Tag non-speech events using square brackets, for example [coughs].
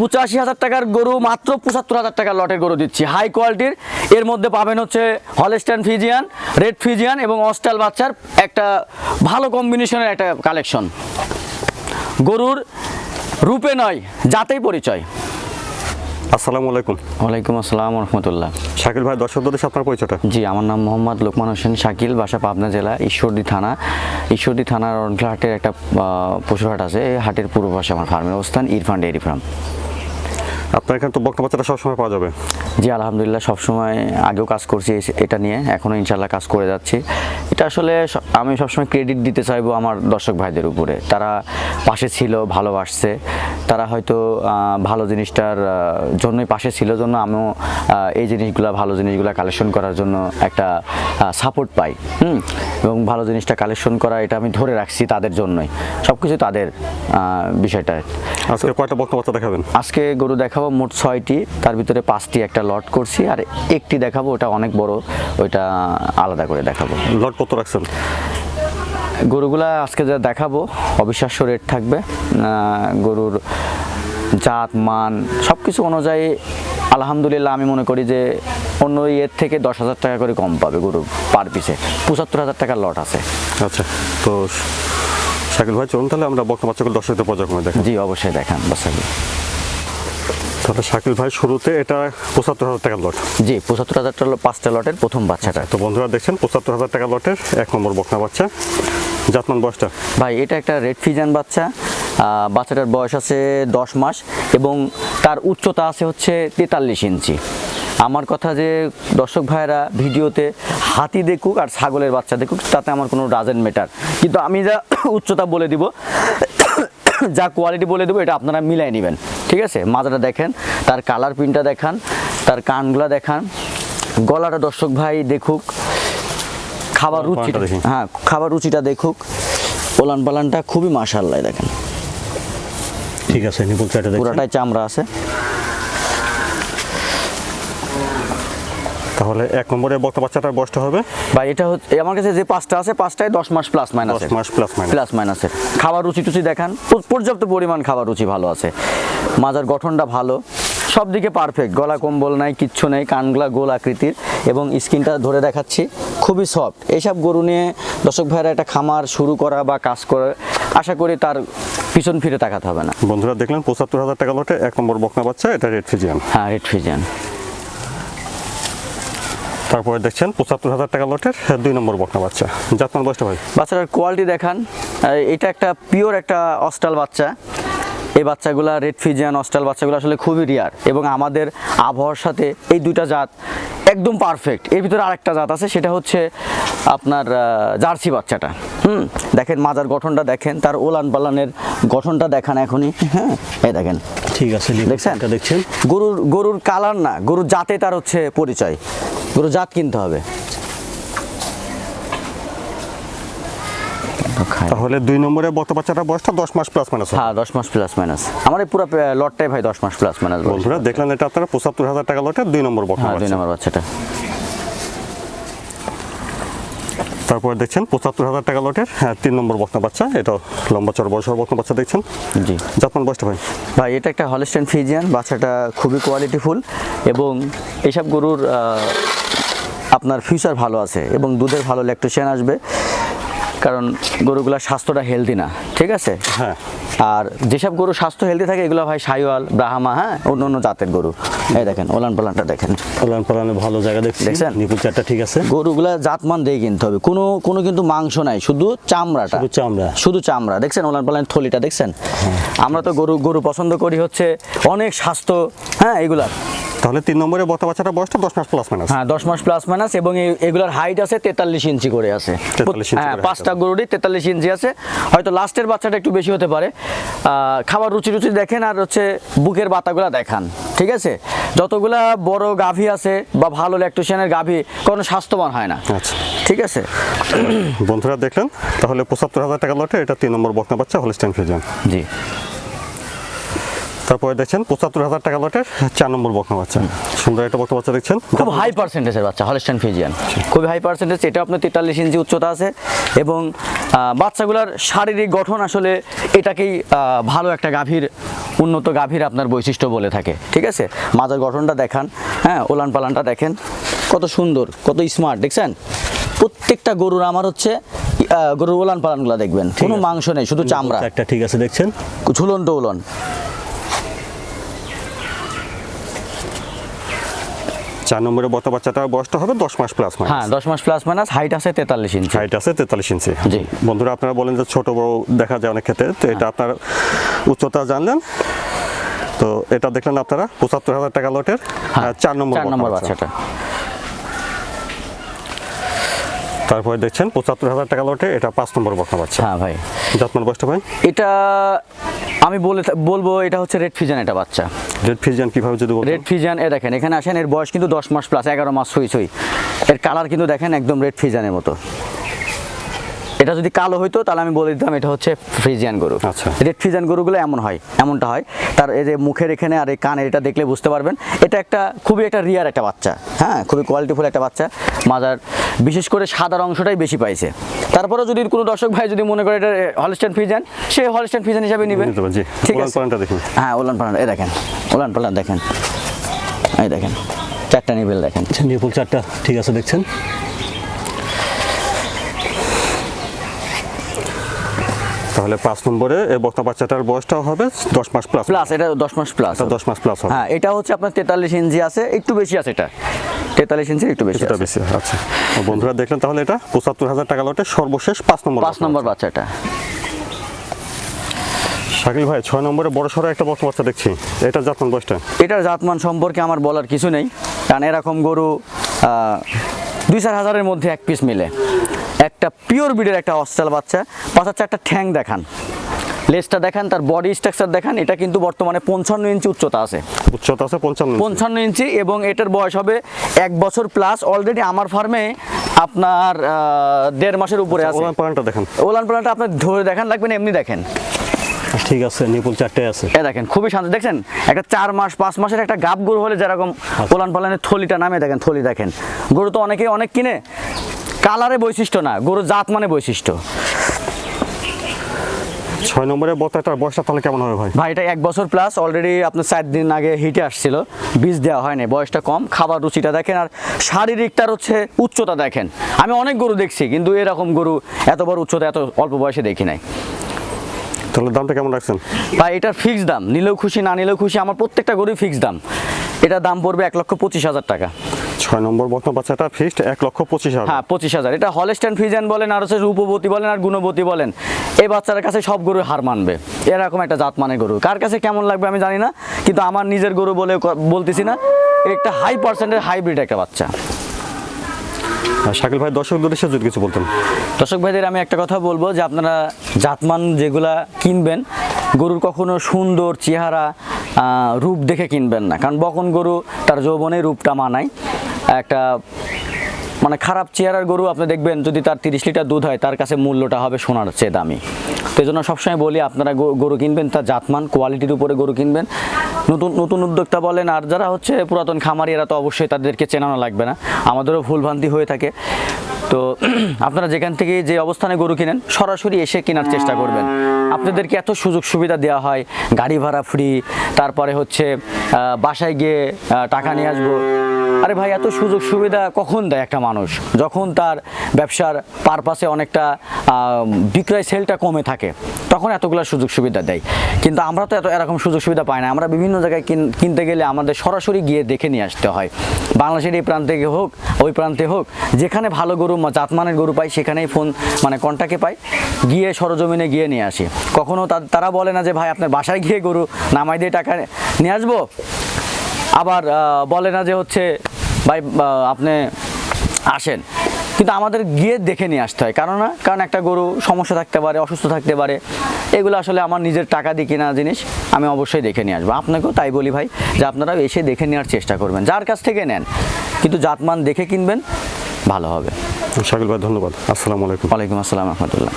পঁচাশি হাজার টাকার গরু, মাত্র পঁচাত্তর হাজার টাকার লটের গরু দিচ্ছি। হাই কোয়ালিটির এর মধ্যে পাবেন হচ্ছে হলেস্টান ফিজিয়ান রেড ফিজিয়ান এবং অস্টাল বাচ্চার একটা ভালো কম্বিনেশনের একটা কালেকশন গরুর রূপে নয়, জাতেই পরিচয়। আসসালামু আলাইকুম। ওয়ালাইকুম আসসালাম রহমতুল্লাহ শাকিল ভাই দর্শকদের সাথে আপনার পরিচয়টা? জি আমার নাম মোহাম্মদ লোকমান হোসেন শাকিল বাসা পাবনা জেলা ঈশ্বরদী থানা। ঈশ্বরদী থানার অঞ্চল হাটের একটা পশুর হাট আছে এই হাটের পূর্ব পাশে আমার ফার্মের অবস্থান ইরফান ডেয়ারি ফার্ম আপনার এখানে তো বক্তা বাচ্চাটা সবসময় পাওয়া যাবে। জি আলহামদুলিল্লাহ সবসময় আগেও কাজ করছি এটা নিয়ে। এখনও ইনশাল্লাহ কাজ করে যাচ্ছি। এটা আসলে আমি সবসময় ক্রেডিট দিতে চাইব আমার দর্শক ভাইদের উপরে। তারা পাশে ছিল ভালোবাসছে তারা হয়তো ভালো জিনিসটার জন্যই পাশে ছিল জন্য আমিও এই জিনিসগুলো ভালো জিনিসগুলো কালেকশন করার জন্য একটা সাপোর্ট পাই। হুম? এবং ভালো জিনিসটা কালেকশন করা এটা আমি ধরে রাখছি তাদের জন্যই। সব কিছু তাদের বিষয়টা। আজকে কয়টা বক্তা বাচ্চা দেখাবেন? আজকে গরু দেখাবো মোট ছয়টি তার ভিতরে পাঁচটি একটা লট করছি আর একটি দেখাবো ওটা অনেক বড় ওইটা আলাদা করে দেখাবো। লট কত রাখছেন? গরুগুলা আজকে যা দেখাবো অবিশ্বাস্য রেট থাকবে। গরুর জাত মান সব কিছু অনুযায়ী আলহামদুলিল্লাহ আমি মনে করি যে অন্য ইয়ের থেকে দশ হাজার টাকা করে কম পাবে গরু পার পিসে পঁচাত্তর হাজার টাকার লট আছে। আচ্ছা তো শাকিল ভাই চলুন তাহলে আমরা বক্তা বাচ্চাগুলো দর্শকদের পর্যায়ক্রমে দেখেন জি অবশ্যই দেখান বাসাগুলো তাহলে শাকিল ভাই শুরুতে এটা পঁচাত্তর হাজার টাকার লট। জি পঁচাত্তর হাজার টাকা পাঁচটা লটের প্রথম বাচ্চাটা। তো বন্ধুরা দেখছেন পঁচাত্তর হাজার টাকা লটের এক নম্বর বকনা বাচ্চা। জাতমান বয়সটা? ভাই এটা একটা রেড ফিজান বাচ্চা। বাচ্চাটার বয়স আছে দশ মাস এবং তার উচ্চতা আছে হচ্ছে তেতাল্লিশ ইঞ্চি। আমার কথা যে দর্শক ভাইয়েরা ভিডিওতে হাতি দেখুক আর ছাগলের বাচ্চা দেখুক তাতে আমার কোনো ডাজেন্ট মেটার কিন্তু আমি যা [coughs] উচ্চতা বলে দিব [coughs] যা কোয়ালিটি বলে দেবো এটা আপনারা মিলাই নেবেন। ঠিক আছে? মাথাটা দেখেন তার কালার প্রিন্টটা দেখান তার কানগুলা দেখান। গলাটা দর্শক ভাই দেখুক খাবার রুচিটা হ্যাঁ খাবার রুচিটা দেখুক পোলান পালানটা খুবই মাশাল্লাহ দেখেন। ঠিক আছে পুরাটাই চামড়া আছে। তাহলে এক নম্বরে বক্তা বাচ্চাটার বয়সটা হবে? বা এটা হচ্ছে আমার কাছে যে পাঁচটা আছে পাঁচটায় দশ মাস প্লাস মাইনাস মাস প্লাস মাইনাস প্লাস মাইনাসের খাবার রুচি টুচি দেখান পর্যাপ্ত পরিমাণ খাবার রুচি ভালো আছে। মাজার গঠনটা ভালো। সব দিকে পারফেক্ট গলা কম্বল নাই কিচ্ছু নেই কানগুলা গোল আকৃতির এবং স্কিনটা ধরে দেখাচ্ছি। খুবই সফট এইসব গরু নিয়ে দর্শক ভাইরা একটা খামার শুরু করা বা কাজ করে আশা করি তার পিছন ফিরে তাকাতে হবে না। বন্ধুরা দেখলেন পঁচাত্তর হাজার টাকা লটে এক নম্বর বকনা বাচ্চা এটা রেড ফিজিয়ান হ্যাঁ রেড ফিজিয়ান তারপরে দেখছেন পঁচাত্তর হাজার টাকা লটের দুই নম্বর বকনা বাচ্চা। জাতমান বয়সটা ভাই? বাচ্চাটার কোয়ালিটি দেখান। এটা একটা পিওর একটা অস্টাল বাচ্চা। এই বাচ্চাগুলা রেড ফিজিয়ান অস্টাল বাচ্চাগুলো আসলে খুবই রিয়ার এবং আমাদের আবহাওয়ার সাথে এই দুইটা জাত একদম পারফেক্ট এর ভিতরে আরেকটা জাত আছে সেটা হচ্ছে আপনার জার্সি বাচ্চাটা। হুম দেখেন মাজার গঠনটা দেখেন তার ওলান পালানের গঠনটা দেখান এখনই। হ্যাঁ এই দেখেন। ঠিক আছে দেখছেন? দেখছেন। গরুর গরুর কালার না গরুর জাতে তার হচ্ছে পরিচয়। গরুর জাত কিনতে হবে। তাহলে দুই নম্বরে বক্তা বাচ্চাটার বয়সটা দশ মাস প্লাস মাইনাস হ্যাঁ দশ মাস প্লাস মাইনাস আমার এই পুরো লটটাই ভাই দশ মাস প্লাস মাইনাস বন্ধুরা দেখলেন এটা আপনারা পঁচাত্তর হাজার টাকা লটের দুই নম্বর বকনা হ্যাঁ দুই নম্বর বাচ্চাটা। তারপরে দেখছেন পঁচাত্তর হাজার টাকা লটের হ্যাঁ, তিন নম্বর বকনা বাচ্চা। এটা লম্বা চর বয়স বকনা বাচ্চা দেখছেন। জি। জাতমান বয়সটা ভাই? ভাই এটা একটা হলিস্টেন ফিজিয়ান বাচ্চাটা খুবই কোয়ালিটিফুল এবং এইসব গরুর আপনার ফিউচার ভালো আছে এবং দুধের ভালো ল্যাকটোশিয়ান আসবে। কারণ গরুগুলোর স্বাস্থ্যটা হেলদি না ঠিক আছে? হ্যাঁ। আর যেসব গরু স্বাস্থ্য হেলদি থাকে এগুলো ভাই সাইওয়াল ব্রাহ্মা হ্যাঁ? অন্য অন্য জাতের গরু। এই দেখেন ওলান পালানটা দেখেন। ওলান পালানে ভালো জায়গা দেখছি। দেখছেন? নিপুল চারটা ঠিক আছে। গরুগুলা জাতমান দিয়ে কিনতে হবে। কোনো কোনো কিন্তু মাংস নাই শুধু চামড়াটা। শুধু চামড়া। শুধু চামড়া। দেখছেন ওলান পালানের থলিটা দেখছেন? আমরা তো গরু গরু পছন্দ করি হচ্ছে অনেক স্বাস্থ্য হ্যাঁ এগুলা তাহলে তিন নম্বরে বকনা বাচ্চাটার বয়সটা দশ মাস প্লাস মাইনাস হ্যাঁ দশ মাস প্লাস মাইনাস এবং এগুলার হাইট আছে তেতাল্লিশ ইঞ্চি করে আছে। হ্যাঁ পাঁচটা গরুরই তেতাল্লিশ ইঞ্চি আছে। হয়তো লাস্টের বাচ্চাটা একটু বেশি হতে পারে। খাবার রুচি রুচি দেখেন আর হচ্ছে বুকের বাতাগুলা দেখান ঠিক আছে? যতগুলা বড় গাভী আছে বা ভালো ল্যাকটোশিয়ানের গাভী কোনো স্বাস্থ্যবান হয় না। আচ্ছা। ঠিক আছে? বন্ধুরা দেখলেন তাহলে পঁচাত্তর হাজার টাকা লটে এটা তিন নম্বর বকনা বাচ্চা হলিস্টাইন ফিজিয়ান জি। তারপরে দেখছেন পঁচাত্তর হাজার টাকা লটের চার নম্বর বকনা বাচ্চা। সুন্দর একটা বক্তা বাচ্চা দেখছেন। খুব হাই পার্সেন্টেজের বাচ্চা হলস্টাইন ফিজিয়ান খুবই হাই পার্সেন্টেজ এটা আপনার তেতাল্লিশ ইঞ্চি উচ্চতা আছে এবং বাচ্চাগুলোর শারীরিক গঠন আসলে এটাকেই ভালো একটা গাভীর উন্নত গাভীর আপনার বৈশিষ্ট্য বলে থাকে ঠিক আছে? মাজার গঠনটা দেখান হ্যাঁ ওলান পালানটা দেখেন কত সুন্দর কত স্মার্ট দেখছেন? প্রত্যেকটা গরুর আমার হচ্ছে গরুর ওলান পালানগুলো দেখবেন কোনো মাংস নেই শুধু চামড়া। একটা ঠিক আছে দেখছেন? ঝুলন্ত উলন চার নম্বরের বক্তা বাচ্চাটার বয়সটা হবে দশ মাস প্লাস মাইনাস হ্যাঁ দশ মাস প্লাস মাইনাস হাইট আছে তেতাল্লিশ ইঞ্চি হাইট আছে তেতাল্লিশ ইঞ্চি জি। বন্ধুরা আপনারা বলেন যে ছোট বড় দেখা যায় অনেক ক্ষেত্রে। তো এটা আপনার উচ্চতা জানলেন। তো এটা দেখলেন আপনারা পঁচাত্তর হাজার টাকা লটের হ্যাঁ, চার নম্বর চার নম্বর বাচ্চা। বাচ্চাটা। তারপরে দেখছেন পঁচাত্তর হাজার টাকা লটে এটা পাঁচ নম্বর বকনা বাচ্চা। হ্যাঁ ভাই। জাতমান বয়সটা ভাই? এটা আমি বলে বলব এটা হচ্ছে রেড ফিজান এটা বাচ্চা। রেড ফিজান কীভাবে যদি রেড ফিজান এ দেখেন এখানে আসেন এর বয়স কিন্তু দশ মাস প্লাস এগারো মাস ছুঁই ছুঁই এর কালার কিন্তু দেখেন একদম রেড ফিজানের মতো। এটা যদি কালো হইতো তাহলে আমি বলে দিতাম এটা হচ্ছে ফ্রিজিয়ান গরু। আচ্ছা। রেড ফিজান গরুগুলো এমন হয় এমনটা হয়। তার এই যে মুখের এখানে আর এই কানের এটা দেখলে বুঝতে পারবেন এটা একটা খুবই একটা রিয়ার একটা বাচ্চা হ্যাঁ খুবই কোয়ালিটিফুল একটা বাচ্চা। মাজার বিশেষ করে সাদার অংশটাই বেশি পাইছে। তারপরে যদি কোনো দর্শক ভাই যদি মনে করে এটা হলস্টাইন ফিজান সে হলস্টাইন ফিজান হিসাবে নিবে। নিতে পারেন, ঠিক আছে। হ্যাঁ ওলান পালান এই দেখেন ওলান পালান দেখেন। এই দেখেন চারটা নিবেল দেখেন। নিপুল চারটা ঠিক আছে দেখছেন? তাহলে পাঁচ নম্বরে এই বক্তা বাচ্চাটার বয়সটাও হবে দশ মাস প্লাস প্লাস এটা দশ মাস প্লাস দশ মাস প্লাস হবে। হ্যাঁ এটা হচ্ছে আপনার তেতাল্লিশ ইঞ্চি আছে একটু বেশি আছে এটা। তেতাল্লিশ ইঞ্চি একটু বেশি আছে। বেশি আচ্ছা। বন্ধুরা দেখলেন তাহলে এটা পঁচাত্তর হাজার টাকা লটে সর্বশেষ পাঁচ নম্বর পাঁচ নম্বর বাচ্চাটা। শাকিল ভাই ছয় নম্বরে বড় সড়ো একটা বক্তা বাচ্চা দেখছি। এটা জাতমান বয়সটা? এটার জাতমান সম্পর্কে আমার বলার কিছু নেই। কারণ এরকম গরু দুই চার হাজারের মধ্যে এক পিস মিলে। একটা পিওর ব্রিডের একটা অস্ট্রাল বাচ্চা। পাঁচ একটা ঠ্যাং দেখান। লেজটা দেখান তার বডি স্ট্রাকচার দেখান। এটা কিন্তু বর্তমানে পঞ্চান্ন ইঞ্চি উচ্চতা আছে। উচ্চতা আছে পঞ্চান্ন পঞ্চান্ন ইঞ্চি এবং এটার বয়স হবে এক বছর প্লাস অলরেডি আমার ফার্মে আপনার দেড় মাসের উপরে আছে। ওলান পালানটা দেখেন। ওলান পালানটা আপনি ধরে দেখান লাগবেন এমনি দেখেন। ঠিক আছে নিপুল চারটে আছে। এ দেখেন খুবই শান্ত। দেখছেন? একটা চার মাস পাঁচ মাসের একটা গাব গরু হলে যেরকম ওলান পালানের থলিটা নামে দেখেন থলি দেখেন। গরু তো অনেকেই অনেক কিনে কালারে বৈশিষ্ট্য না গরু জাত মানে বৈশিষ্ট্য। ছয় নম্বরে বক্তাটার বয়সটা তাহলে কেমন হবে ভাই? ভাই এটা এক বছর প্লাস অলরেডি আপনার চার দিন আগে হিটে আসছিল বীজ দেওয়া হয়নি বয়সটা কম খাবার রুচিটা দেখেন আর শারীরিকটার হচ্ছে উচ্চতা দেখেন। আমি অনেক গরু দেখছি কিন্তু এরকম গরু এত বড় উচ্চতা এত অল্প বয়সে দেখি নাই। তাহলে দামটা কেমন রাখছেন? ভাই এটার ফিক্স দাম নিলেও খুশি না নিলেও খুশি আমার প্রত্যেকটা গরুই ফিক্স দাম। এটার দাম পড়বে এক লক্ষ পঁচিশ হাজার টাকা। ছয় নম্বর বক্তা বাচ্চাটা ফিক্সড এক লক্ষ পঁচিশ হাজার। হ্যাঁ পঁচিশ হাজার। এটা হলস্টাইন ফিজেন বলেন আর হচ্ছে রূপবতী বলেন আর গুণবতী বলেন। এই বাচ্চার কাছে সব গরু হার মানবে। এরকম একটা জাত মানে গরু। কার কাছে কেমন লাগবে আমি জানি না কিন্তু আমার নিজের গরু বলে বলতেছি না একটা হাই পার্সেন্টের হাইব্রিড একটা বাচ্চা। শাকিল ভাই দর্শক উদ্দেশ্যে যদি কিছু বলতেন। দর্শক ভাইদের আমি একটা কথা বলব যে আপনারা জাতমান যেগুলা কিনবেন গরুর কখনো সুন্দর চেহারা রূপ দেখে কিনবেন না। কারণ বকন গরু তার যৌবনে রূপটা মানায়। একটা মানে খারাপ চেহারার গরু আপনি দেখবেন যদি তার তিরিশ লিটার দুধ হয়, তার কাছে মূল্যটা হবে সোনার চেয়ে দামি। তো এই জন্য সবসময় বলি, আপনারা গরু কিনবেন তার জাতমান, কোয়ালিটির উপরে গরু কিনবেন। নতুন নতুন উদ্যোক্তা বলেন, আর যারা হচ্ছে পুরাতন খামারি, এরা তো অবশ্যই তাদেরকে চেনানো লাগবে না। আমাদেরও ভুলভ্রান্তি হয়ে থাকে। তো [clears throat] আপনারা যেখান থেকে যে অবস্থানে গরু কিনেন, সরাসরি এসে কেনার চেষ্টা করবেন। আপনাদেরকে এত সুযোগ সুবিধা দেওয়া হয়, গাড়ি ভাড়া ফ্রি তারপরে হচ্ছে বাসায় গিয়ে টাকা নিয়ে আসব। আরে ভাই, এত সুযোগ সুবিধা কখন দেয় একটা মানুষ? যখন তার ব্যবসার পারপাসে অনেকটা বিক্রয় সেলটা কমে থাকে, তখন এতগুলো সুযোগ সুবিধা দেয়। কিন্তু আমরা তো এত এরকম সুযোগ সুবিধা পাই না। আমরা বিভিন্ন জায়গায় কিন- কিনতে গেলে আমাদের সরাসরি গিয়ে দেখে নিয়ে আসতে হয়। বাংলাদেশের এই প্রান্তে হোক, ওই প্রান্তে হোক, যেখানে ভালো গরু জাতমানের গরু পাই, সেখানেই ফোন মানে কন্টাক্টে পাই, গিয়ে সরজমিনে গিয়ে নিয়ে আসি। কখনো তা- তারা বলে না যে, ভাই, আপনার বাসায় গিয়ে গরু নামাই দিয়ে টাকা নিয়ে আসব? আবার বলে না যে হচ্ছে ভাই আপনি আসেন। কিন্তু আমাদের গিয়ে দেখে নিয়ে আসতে হয়। কারণ না কারণ একটা গরু সমস্যা থাকতে পারে অসুস্থ থাকতে পারে। এগুলো আসলে আমার নিজের টাকা দিয়ে কেনা জিনিস আমি অবশ্যই দেখে নিয়ে আসব। আপনাকেও তাই বলি ভাই যে আপনারা এসে দেখে নেওয়ার চেষ্টা করবেন। যার কাছ থেকে নেন কিন্তু জাতমান দেখে কিনবেন ভালো হবে। শাকিল ভাই ধন্যবাদ। আসসালামু আলাইকুম। ওয়ালাইকুম আসসালাম রহমতুল্লাহ।